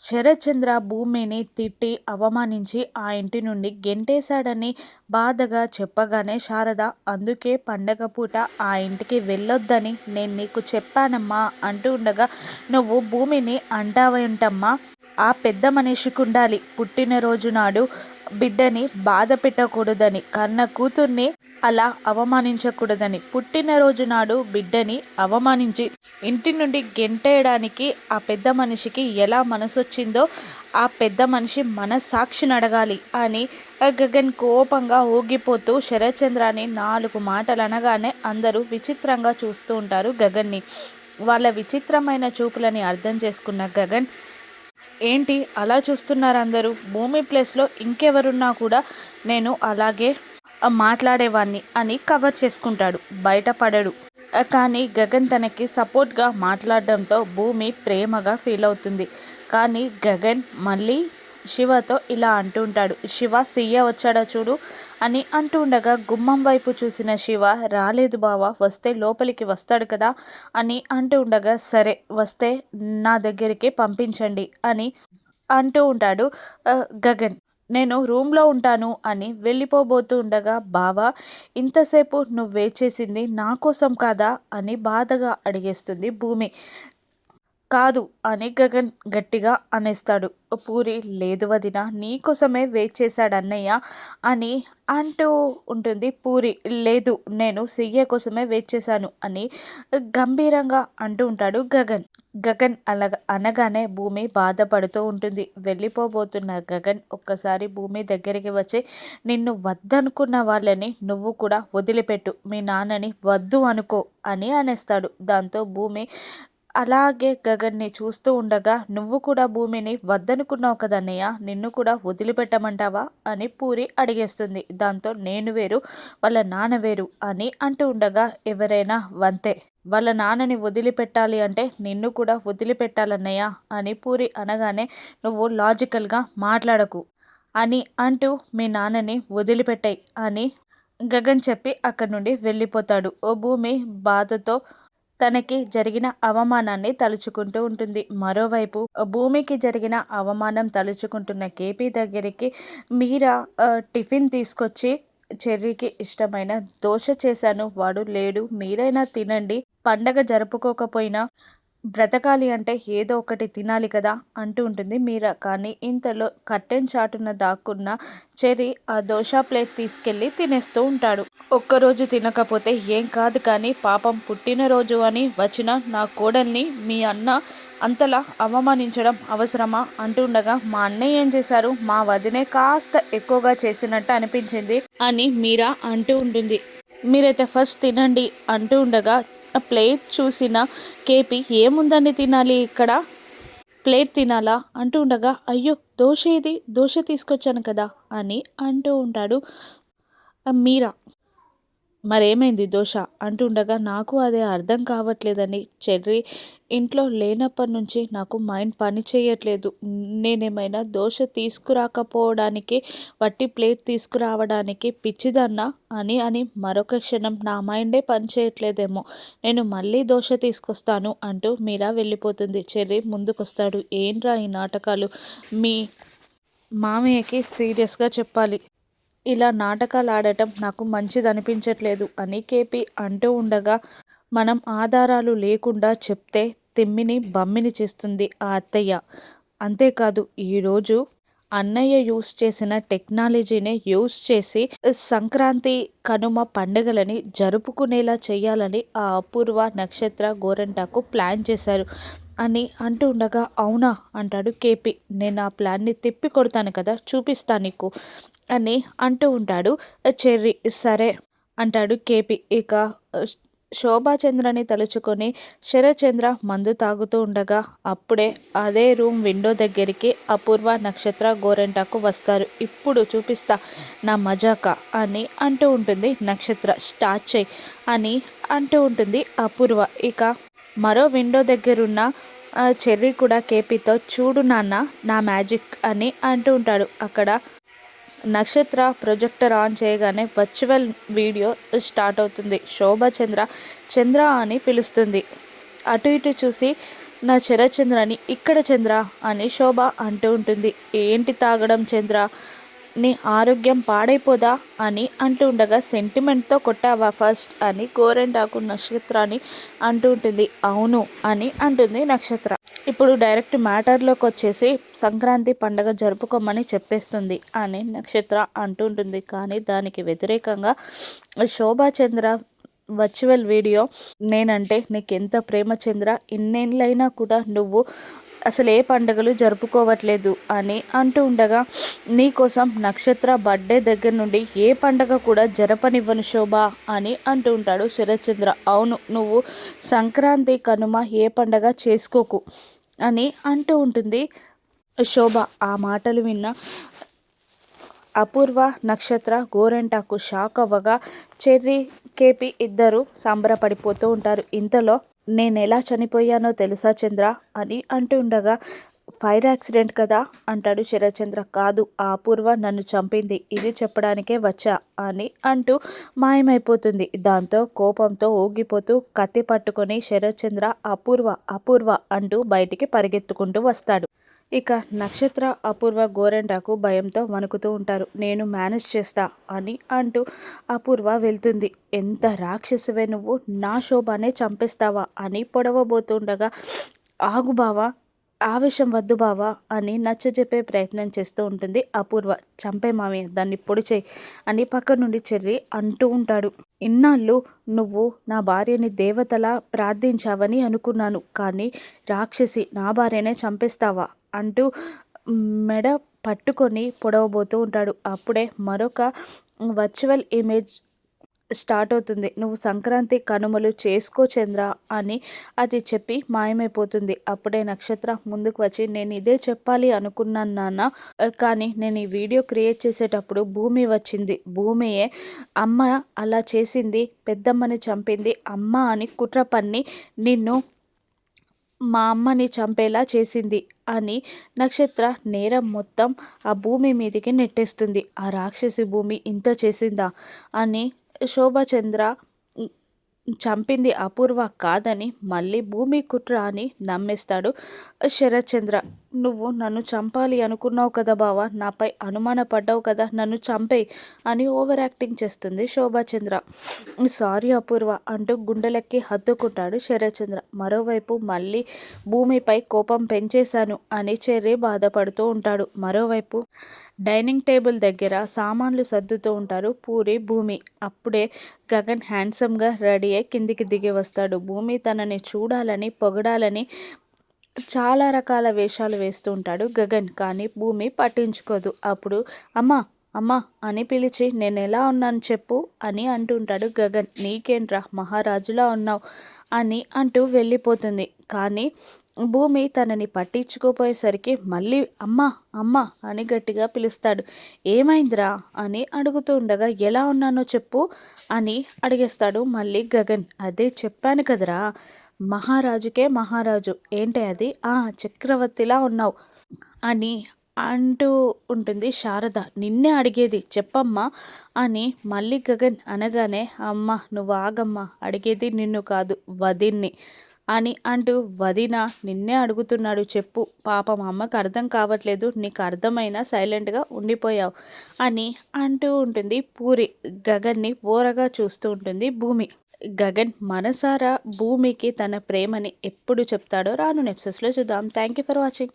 శరత్చంద్ర భూమిని తిట్టి అవమానించి ఆ ఇంటి నుండి గెంటేశాడని బాధగా చెప్పగానే శారద అందుకే పండగ పూట ఆ ఇంటికి వెళ్ళొద్దని నేను నీకు చెప్పానమ్మా అంటూ ఉండగా నువ్వు భూమిని అంటావేంటమ్మా. ఆ పెద్ద మనిషికి ఉండాలి పుట్టినరోజు నాడు బిడ్డని బాధ పెట్టకూడదని కన్న కూతుర్ని అలా అవమానించకూడదని. పుట్టినరోజు నాడు బిడ్డని అవమానించి ఇంటి నుండి గెంటేయడానికి ఆ పెద్ద మనిషికి ఎలా మనసొచ్చిందో ఆ పెద్ద మనిషి మనస్సాక్షిని అడగాలి అని గగన్ కోపంగా ఊగిపోతూ శరత్చంద్రాన్ని నాలుగు మాటలు అనగానే అందరూ విచిత్రంగా చూస్తూ ఉంటారు గగన్ని. వాళ్ళ విచిత్రమైన చూపులని అర్థం చేసుకున్న గగన్ ఏంటి అలా చూస్తున్నారు అందరూ? భూమి ప్లేస్లో ఇంకెవరున్నా కూడా నేను అలాగే మాట్లాడేవాడిని అని కవర్ చేసుకుంటాడు. బయటపడడు కానీ గగన్ తనకి సపోర్ట్గా మాట్లాడడంతో భూమి ప్రేమగా ఫీల్ అవుతుంది. కానీ గగన్ మళ్ళీ శివతో ఇలా అంటూ ఉంటాడు. శివ సీఏ వచ్చాడా చూడు? అని అంటూ ఉండగా గుమ్మం వైపు చూసిన శివ రాలేదు బావా వస్తే లోపలికి వస్తాడు కదా అని అంటూ ఉండగా సరే వస్తే నా దగ్గరికి పంపించండి అని అంటూ ఉంటాడు గగన్ నేను రూమ్లో ఉంటాను అని వెళ్ళిపోబోతూ ఉండగా బావా ఇంతసేపు నువ్వు వేచేసింది నా కోసం కాదా అని బాధగా అడిగేస్తుంది భూమి. కాదు అని గగన్ గట్టిగా అనేస్తాడు. పూరి లేదు వదిన నీకోసమే వెయిట్ చేశాడు అన్నయ్య అని అంటూ ఉంటుంది. పూరి లేదు నేను సియ్య కోసమే వెయిట్ చేశాను అని గంభీరంగా అంటూ ఉంటాడు గగన్. గగన్ అలగ అనగానే భూమి బాధపడుతూ ఉంటుంది. వెళ్ళిపోబోతున్న గగన్ ఒక్కసారి భూమి దగ్గరికి వచ్చి నిన్ను వద్దనుకున్న వాళ్ళని నువ్వు కూడా వదిలిపెట్టు. మీ నాన్నని వద్దు అనుకో అని అనేస్తాడు. దాంతో భూమి అలాగే గగన్ని చూస్తూ ఉండగా నువ్వు కూడా భూమిని వద్దనుకున్నావు కదన్నయ్య నిన్ను కూడా వదిలిపెట్టమంటావా? అని పూరి అడిగేస్తుంది. దాంతో నేను వేరు వాళ్ళ నాన్న వేరు అని అంటూ ఉండగా ఎవరైనా వంతే వాళ్ళ నాన్నని వదిలిపెట్టాలి అంటే నిన్ను కూడా వదిలిపెట్టాలన్నయ్య అని పూరి అనగానే నువ్వు లాజికల్గా మాట్లాడకు అని అంటూ మీ నాన్నని వదిలిపెట్టాయి అని గగన్ చెప్పి అక్కడి నుండి వెళ్ళిపోతాడు. ఓ భూమి బాధతో తనకి జరిగిన అవమానాన్ని తలుచుకుంటూ ఉంటుంది. మరోవైపు భూమికి జరిగిన అవమానం తలుచుకుంటున్న కేపీ దగ్గరికి మీరా టిఫిన్ తీసుకొచ్చి చెర్రీకి ఇష్టమైన దోశ చేశాను. వాడు లేడు. మీరైనా తినండి. పండగ జరుపుకోకపోయినా బ్రతకాలి అంటే ఏదో ఒకటి తినాలి కదా అంటూ ఉంటుంది. మీరా కానీ ఇంతలో కట్టెన్ చాటున దాక్కున్న చెరి ఆ దోశ ప్లేట్ తీసుకెళ్ళి తినేస్తూ ఉంటాడు. ఒక్కరోజు తినకపోతే ఏం కాదు కానీ పాపం పుట్టినరోజు అని వచ్చిన నా కోడల్ని మీ అన్న అంతలా అవమానించడం అవసరమా అంటుండగా మా అన్నయ్య ఏం చేశారు? మా వదినే కాస్త ఎక్కువగా చేసినట్టు అనిపించింది అని మీరా అంటూ ఉంటుంది. మీరైతే ఫస్ట్ తినండి అంటూ ఉండగా ప్లేట్ చూసిన కేపీ ఏముందని తినాలి ఇక్కడ? ప్లేట్ తినాలా? అంటూ ఉండగా అయ్యో దోశ ఇది దోశ తీసుకొచ్చాను కదా అని అంటూ ఉంటాడు మీరా. మరేమైంది దోశ అంటుండగా నాకు అదే అర్థం కావట్లేదని చెర్రీ ఇంట్లో లేనప్పటి నుంచి నాకు మైండ్ పని చేయట్లేదు. నేనేమైనా దోశ తీసుకురాకపోవడానికి వట్టి ప్లేట్ తీసుకురావడానికి పిచ్చిదన్నా అని అని మరొక క్షణం నా మైండే పని చేయట్లేదేమో. నేను మళ్ళీ దోశ తీసుకొస్తాను అంటూ మీరా వెళ్ళిపోతుంది. చెర్రీ ముందుకొస్తాడు. ఏంట్రా ఈ నాటకాలు? మీ మామయ్యకి సీరియస్గా చెప్పాలి. ఇలా నాటకాలు ఆడటం నాకు మంచిది అనిపించట్లేదు అని కేపీ అంటూ ఉండగా మనం ఆధారాలు లేకుండా చెప్తే తిమ్మిని బమ్మిని చేస్తుంది ఆ అత్తయ్య. అంతేకాదు ఈరోజు అన్నయ్య యూస్ చేసిన టెక్నాలజీని యూస్ చేసి సంక్రాంతి కనుమ పండుగలని జరుపుకునేలా చేయాలని ఆ అపూర్వ నక్షత్ర గోరంటాకు ప్లాన్ చేశారు అని అంటూ ఉండగా అవునా అంటాడు కేపీ. నేను ఆ ప్లాన్ని తిప్పి కొడతాను కదా చూపిస్తాను నీకు. అని అంటూ ఉంటాడు. చెర్రీ సరే అంటాడు కేపీ. ఇక శోభాచంద్రని తలుచుకొని శరచంద్ర మందు తాగుతూ ఉండగా అప్పుడే అదే రూమ్ విండో దగ్గరికి అపూర్వ నక్షత్ర గోరెంటాకు వస్తారు. ఇప్పుడు చూపిస్తా నా మజాక అని అంటూ ఉంటుంది నక్షత్ర. స్టార్ట్ చేయి అని అంటూ ఉంటుంది అపూర్వ. ఇక మరో విండో దగ్గరున్న చెర్రీ కూడా కేపీతో చూడు నాన్న నా మ్యాజిక్ అని అంటూ ఉంటాడు. అక్కడ నక్షత్ర ప్రొజెక్టర్ ఆన్ చేయగానే వర్చువల్ వీడియో స్టార్ట్ అవుతుంది. శోభ చంద్ర చంద్ర అని పిలుస్తుంది. అటు ఇటు చూసి నా చరచంద్రని ఇక్కడ చంద్ర అని శోభ అంటూ ఉంటుంది. ఏంటి తాగడం చంద్ర? నీ ఆరోగ్యం పాడైపోదా? అని అంటూ ఉండగా సెంటిమెంట్తో కొట్టావా ఫస్ట్ అని గోరెండాకు నక్షత్రాన్ని అంటూ ఉంటుంది. అవును అని అంటుంది నక్షత్ర. ఇప్పుడు డైరెక్ట్ మ్యాటర్లోకి వచ్చేసి సంక్రాంతి పండగ జరుపుకోమని చెప్పేస్తుంది అని నక్షత్ర అంటుంటుంది కానీ దానికి వ్యతిరేకంగా శోభాచంద్ర వర్చువల్ వీడియో నేనంటే నీకు ఎంత ప్రేమ చంద్ర? ఇన్నేళ్ళైనా కూడా నువ్వు అసలు ఏ పండుగలు జరుపుకోవట్లేదు అని అంటూ ఉండగా నీకోసం నక్షత్ర బర్త్డే దగ్గర నుండి ఏ పండగ కూడా జరపనివ్వను శోభ అని అంటూ ఉంటాడు శరత్చంద్ర. అవును నువ్వు సంక్రాంతి కనుమ ఏ పండగ చేసుకోకు అని అంటూ ఉంటుంది శోభ. ఆ మాటలు విన్న అపూర్వ నక్షత్ర గోరెంటాకు షాక్ అవ్వగా చెర్రీ కేపీ ఇద్దరు సంబరపడిపోతూ ఉంటారు. ఇంతలో నేను ఎలా చనిపోయానో తెలుసా చంద్ర? అని అంటూ ఉండగా ఫైర్ యాక్సిడెంట్ కదా అంటాడు శరత్చంద్ర. కాదు ఆ అపూర్వ నన్ను చంపింది. ఇది చెప్పడానికే వచ్చా అని అంటూ మాయమైపోతుంది. దాంతో కోపంతో ఊగిపోతూ కత్తి పట్టుకొని శరత్చంద్ర అపూర్వ అపూర్వ అంటూ బయటికి పరిగెత్తుకుంటూ వస్తాడు. ఇక నక్షత్ర అపూర్వ గోరెంటాకు భయంతో వణుకుతూ ఉంటారు. నేను మేనేజ్ చేస్తా అని అంటూ అపూర్వ వెళ్తుంది. ఎంత రాక్షసువే నువ్వు నా శోభానే చంపేస్తావా? అని పొడవబోతుండగా ఆగు బావా ఆవేశం వద్దు బావా అని నచ్చజెప్పే ప్రయత్నం చేస్తూ ఉంటుంది అపూర్వ. చంపే మామయ్య దాన్ని పొడి చేయి అని పక్క నుండి చెర్రి అంటూ ఉంటాడు. ఇన్నాళ్ళు నువ్వు నా భార్యని దేవతలా ప్రార్థించావని అనుకున్నాను కానీ రాక్షసి నా భార్యనే చంపేస్తావా? అంటూ మెడ పట్టుకొని పొడవబోతూ ఉంటాడు. అప్పుడే మరొక వర్చువల్ ఇమేజ్ స్టార్ట్ అవుతుంది. నువ్వు సంక్రాంతి కనుమలు చేసుకో చంద్ర అని అది చెప్పి మాయమైపోతుంది. అప్పుడే నక్షత్ర ముందుకు వచ్చి నేను ఇదే చెప్పాలి అనుకున్నాను నాన్న కానీ నేను ఈ వీడియో క్రియేట్ చేసేటప్పుడు భూమి వచ్చింది. భూమియే అమ్మ అలా చేసింది పెద్దమ్మని చంపింది అమ్మ అని కుట్ర పన్ని నిన్ను మా అమ్మని చంపేలా చేసింది అని నక్షత్ర నేరం మొత్తం ఆ భూమి మీదికి నెట్టేస్తుంది. ఆ రాక్షసి భూమి ఇంత చేసిందా అని శోభచంద్ర చంపింది అపూర్వ కాదని మళ్ళీ భూమి కుట్ర అని నమ్మేస్తాడు శరత్చంద్ర. నువ్వు నన్ను చంపాలి అనుకున్నావు కదా బావా? నాపై అనుమానపడ్డావు కదా? నన్ను చంపేయి అని ఓవర్ యాక్టింగ్ చేస్తుంది శోభాచంద్ర సారీ అపూర్వ అంటూ గుండెలెక్కి హద్దుకుంటాడు శరత్చంద్ర మరోవైపు మళ్ళీ భూమిపై కోపం పెంచేశాను అని చెర్రి బాధపడుతూ ఉంటాడు. మరోవైపు డైనింగ్ టేబుల్ దగ్గర సామాన్లు సర్దుతూ ఉంటారు పూరి భూమి. అప్పుడే గగన్ హ్యాండ్సమ్గా రెడీ అయి కిందికి దిగి వస్తాడు. భూమి తనని చూడాలని పొగడాలని చాలా రకాల వేషాలు వేస్తూ ఉంటాడు. గగన్ కానీ భూమి పట్టించుకోదు. అప్పుడు అమ్మ అమ్మ అని పిలిచి నేను ఎలా ఉన్నాను చెప్పు అని అంటుంటాడు గగన్. నీకేంట్రా మహారాజులా ఉన్నావు అని అంటూ వెళ్ళిపోతుంది. కానీ భూమి తనని పట్టించుకోపోయేసరికి మళ్ళీ అమ్మ అమ్మ అని గట్టిగా పిలుస్తాడు. ఏమైందిరా అని అడుగుతూ ఉండగా ఎలా ఉన్నానో చెప్పు అని అడిగేస్తాడు మళ్ళీ గగన్. అదే చెప్పాను కదరా మహారాజుకే మహారాజు. ఏంటి అది? ఆ చక్రవర్తిలా ఉన్నావు అని అంటూ ఉంటుంది శారద. నిన్నే అడిగేది చెప్పమ్మా అని మళ్ళీ గగన్ అనగానే అమ్మ నువ్వు ఆగమ్మా అడిగేది నిన్ను కాదు వదిన్ని అని అంటూ వదిన నిన్నే అడుగుతున్నాడు చెప్పు పాపం అమ్మకు అర్థం కావట్లేదు నీకు అర్థమైనా సైలెంట్గా ఉండిపోయావు అని అంటూ ఉంటుంది పూరి. గగన్ని ఓరగా చూస్తూ ఉంటుంది భూమి. గగన్ మనసారా భూమికి తన ప్రేమని ఎప్పుడు చెప్తాడో రాను నెప్సెస్లో చూద్దాం. Thank you for watching